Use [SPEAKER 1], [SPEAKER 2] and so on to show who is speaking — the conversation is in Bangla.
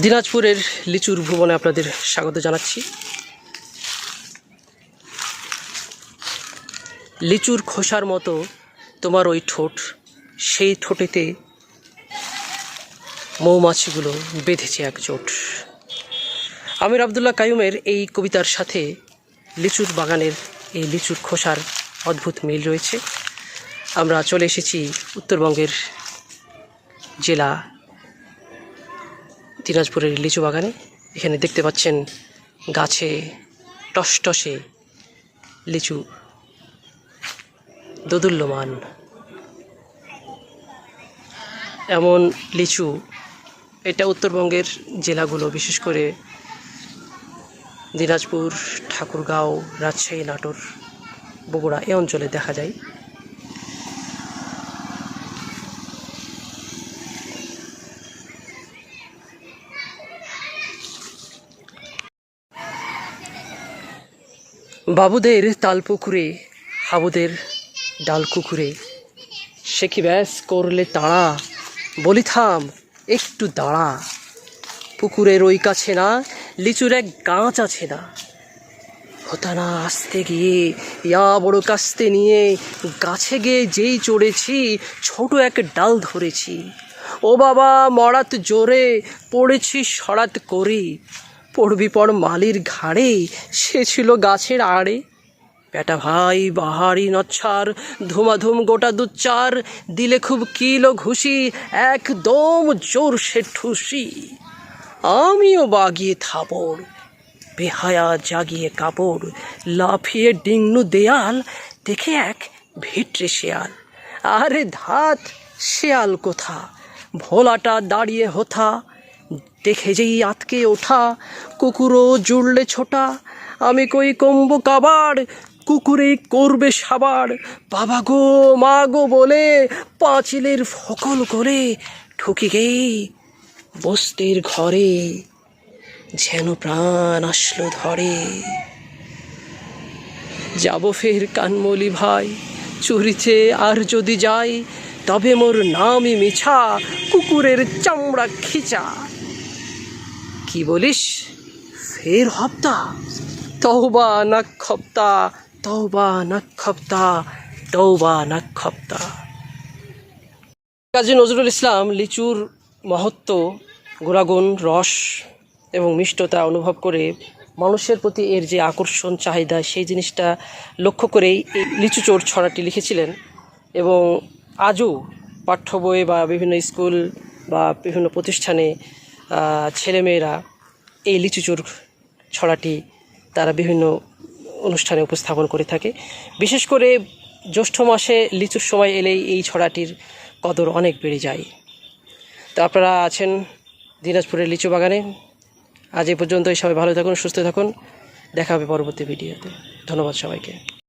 [SPEAKER 1] দিনাজপুরের লিচুর ভুবনে আপনাদের স্বাগত জানাচ্ছি। লিচুর খোসার মতো তোমার ওই ঠোঁট, সেই ঠোঁটেতে মৌমাছিগুলো বেঁধেছে একজোট আমির আবদুল্লাহ কায়ুমের এই কবিতার সাথে লিচুর বাগানের এই লিচুর খোসার অদ্ভুত মিল রয়েছে। আমরা চলে এসেছি উত্তরবঙ্গের জেলা দিনাজপুরের লিচু বাগানে। এখানে দেখতে পাচ্ছেন গাছে টসটসে লিচু দোদুল্যমান। এমন লিচু এটা উত্তরবঙ্গের জেলাগুলো, বিশেষ করে দিনাজপুর, ঠাকুরগাঁও, রাজশাহী, নাটোর, বগুড়া এ অঞ্চলে দেখা যায়। বাবুদের তালপুকুরে, হাবুদের ডাল কুকুরে সে কি ব্যাস করলে তাড়া? বলি থাম, একটু দাঁড়া। পুকুরের ওই কাছে না, লিচুর এক গাছ আছে না। হতানা আসতে গিয়ে, ইয়া বড় কাস্তে নিয়ে গাছে গিয়ে যেই চড়েছি, ছোট এক ডাল ধরেছি। ও বাবা, মরাত জোরে পড়েছি, সরাত করি। পড়বি পর মালির ঘাড়ে, সে ছিল গাছের আড়ে। বেটা ভাই, বাহারি নচ্ছার, ধুমাধুম গোটা দুচ্চার দিলে খুব কিলো ঘুষি, একদম জোর সে ঠুসি। আমিও বাগিয়ে থাপড়, বেহায়া জাগিয়ে কাপড়, লাফিয়ে ডিংনু দেয়াল, দেখে এক ভিটরে শেয়াল। আরে ধাত, শেয়াল কোথা? ভোলাটা দাঁড়িয়ে হোথা দেখে যেই আতকে ওঠা কুকুরও জুড়লে ছোটা। আমি কই কম্ব কাবার কুকুরে করবে সাবার বাবা গো, মা গো বলে, পাঁচিলের ফকল করে ঠুকি গেই বস্তির ঘরে। যেন প্রাণ আসলো ধরে। যাব ফের কানমলি ভাই চুরিতে আর যদি যাই, তবে মোর নামই মিছা, কুকুরের চামড়া খিচা। কি বলিস? ফের হপ্তা? তৌবা নাক্ষপ্তা তৌবা নাক্ষপ্তা তৌবা নাক্ষপ্তা। কাজী নজরুল ইসলাম লিচুর মহত্ব গুণাগুণ রস এবং মিষ্টতা অনুভব করে মানুষের প্রতি এর যে আকর্ষণ, চাহিদা, সেই জিনিসটা লক্ষ্য করেই এই লিচু চোর ছড়াটি লিখেছিলেন এবং আজও পাঠ্য বই বা বিভিন্ন স্কুল বা বিভিন্ন প্রতিষ্ঠানে ছেলেমেয়েরা এই লিচু চোর ছড়াটি তারা বিভিন্ন অনুষ্ঠানে উপস্থাপন করে থাকে। বিশেষ করে জ্যৈষ্ঠ মাসে লিচুর সময় এলেই এই ছড়াটির কদর অনেক বেড়ে যায়। তো আপনারা আছেন দিনাজপুরের লিচু বাগানে। আজ এই পর্যন্তই। সবাই ভালো থাকুন, সুস্থ থাকুন। দেখা হবে পরবর্তী ভিডিওতে। ধন্যবাদ সবাইকে।